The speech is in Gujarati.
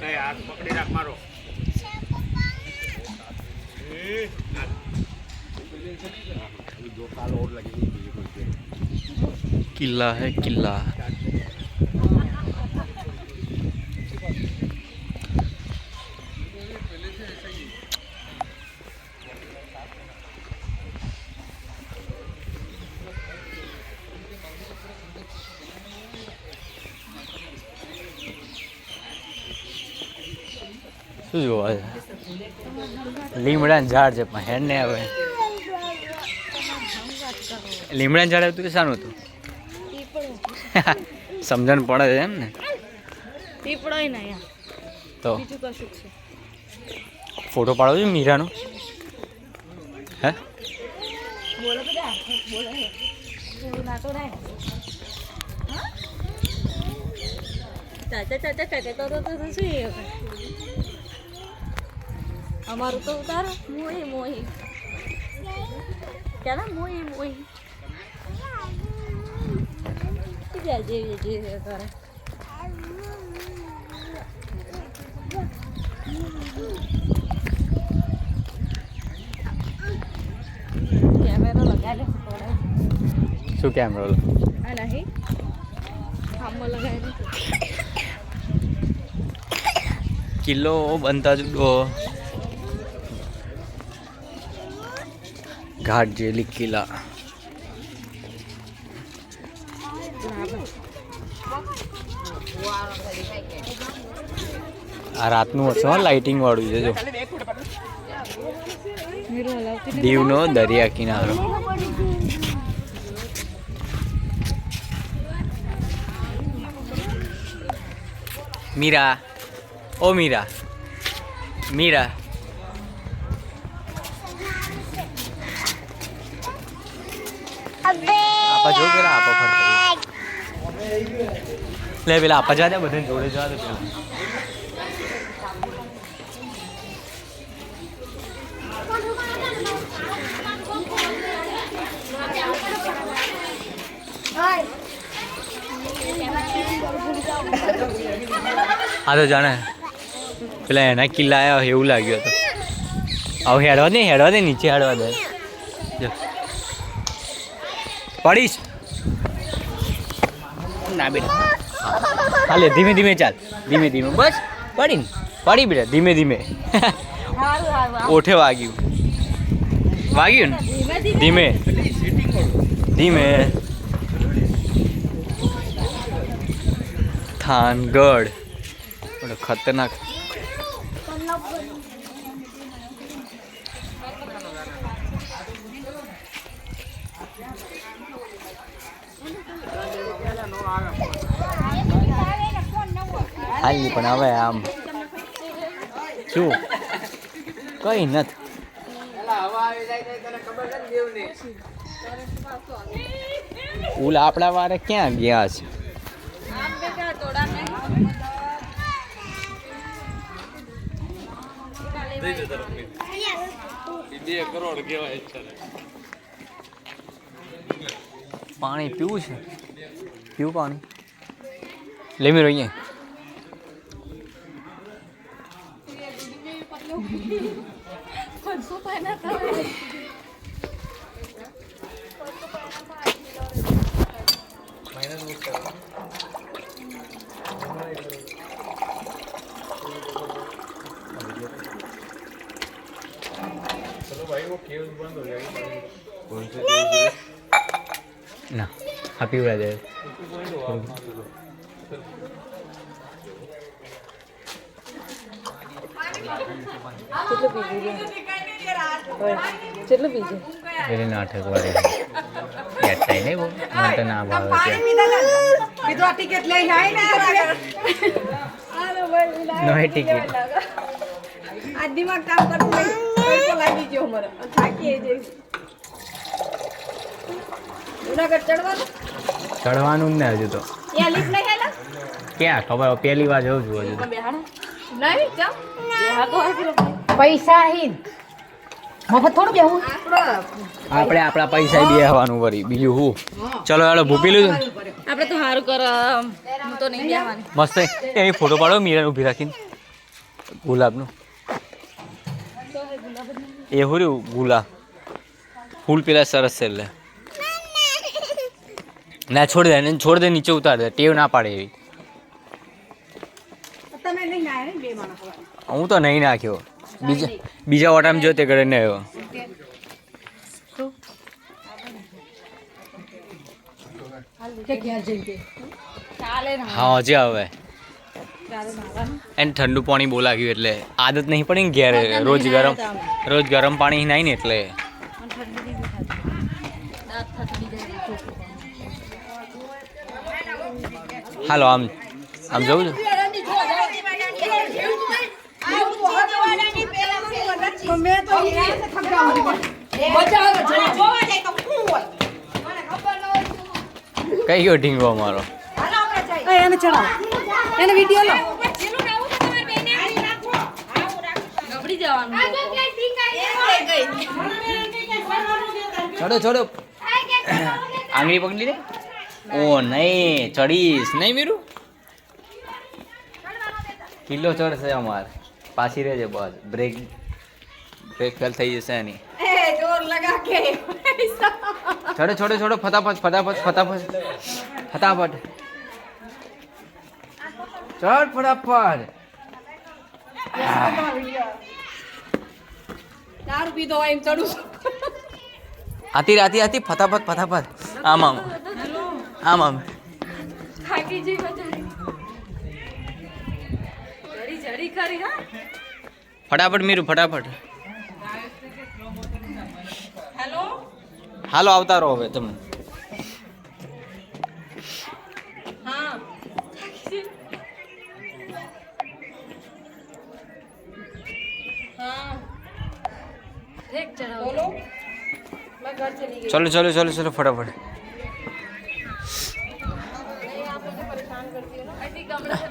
કઈ હાથ પકડી રાખ મારો. કિલ્લા હે કિલ્લા. શું જોવા છે લીમડાનું ઝાડ છે પણ હેડ ને હવે. લીમડાનું ઝાડ હતું કે શાનું હતું? સમજણ પડે છે એમ ને? પીપળો તો? ફોટો પાડો છો મીરાનો? હે? બોલો બધા બોલો બોલો ના તો ના ચાચા ચાચા ચાચા તો તો તો શું એ હવે? અમારું તો ઉતારો. મોહી મોહી. ચાલો મોહી મોહી. જે જે જે જે કરે? શું કેમેરો નહીં. કિલ્લો બનતા ઘાટ જેલી કિલ્લા આ રાતનું હશે લાઇટિંગ વાળું છે, જો. દીવનો દરિયા કિનારો. મીરા. ઓ મીરા. મીરા. આપા જો પેલા આપા ફરતા લે પેલા આપા જા દે બધાને જોડે જવા દે પેલા. આ તો જાણે પેલા એના કિલ્લા આવ્યા એવું લાગ્યું હતું. હવે હેડવા દે હેડવા દે, નીચે હેડવા દે જો પડીશ. ના, બેટા. હાલે, ધીમે ધીમે ચાલ. ધીમે ધીમે. બસ પડી પડી બેટા, ધીમે ધીમે. ઓઠે વાગ્યું. વાગ્યું ને? ધીમે. ધીમે. થાનગઢ. ખતરનાક હાલી, પણ હવે આમ શું? કઈ નથી. ઉલ આપણા વારે ક્યાં ગયા છે? પાણી પીવું છે? આમ બેટા તોડા નહીં પાણી પીવું છે પીવું પાણી લેમી રહીએ શું પાના કરે ના હા પીવડા દે. કેટલું પીજું? કેટલું પીજું? પેલી નાટક વાળી યાદ થાય નહીં બહુ? મને તો ના ભાવે ત્યાં ટિકિટ લઈ જાય ને ટિકિટ આ દિમાગ કામ કરતું લાગી ગયો મને થાકી જઈશ. જુનાગઢ ચડવાનું? ચડવાનું જ ને હજુ તો. ત્યાં લિફ્ટ લઈ હેલા ક્યાં? ખબર પહેલી વાર જવું છું હજુ તો. નહીં હોય પૈસા હિન. મફત થોડું બેહું આપણે આપણા પૈસા બેહવાનું આવવાનું વળી બીજું હું? ચલો હેડો ભૂપી લીધું? આપણે તો સારું કર હું તો નહીં બેહવાની. મસ્ત એ ફોટો પાડો મીરા ઊભી રાખીને. ગુલાબનું. એ હું ગુલાબ. ફૂલ પેલા સરસ છે એટલે. ના છોડ દે એને છોડ દે નીચે ઉતાર દે ટેવ ના પાડે એવી. નહીં હું તો નહીં નાખ્યો. બીજા બીજા ઓટામાં જો તે કરીને આવ્યો. હા હજી હવે. એને ઠંડુ પાણી બહુ લાગ્યું એટલે આદત નહીં પડી ને ઘેર. રોજ ગરમ રોજ ગરમ પાણી નાઈ ને એટલે. હાલો આમ આમ જવું છે? કઈ ગયો ઢીંગો અમારો? એને ચડાવ. એને વીડિયો લો. ચડો ચડો. આંગળી પકડી લે. ઓ નહીં ચડીશ. નહીં મીરું? કિલ્લો ચડશે અમારે. પાછી રહેજે બસ. બ્રેક બ્રેક ફેલ થઈ જશે એની. છોડો જોર લગા કે. ચડો ચડો ચડો ફટાફટ ફટાફટ ફટાફટ. ફટાફટ. ચડ ફટાફટ. દારૂ પીધો હોય એમ ચડું. આતી આતી આતી. ફટાફટ ફટાફટ. આમ આમ. આમ આમ. થાકી જઈ વધારે જડી જડી કરી હા? ફટાફટ મીરું ફટાફટ. હેલો? હાલો આવતા રહો હવે તમે ચલો ચલો ચલો ચલો ફટાફટ. હજી ગમડે તો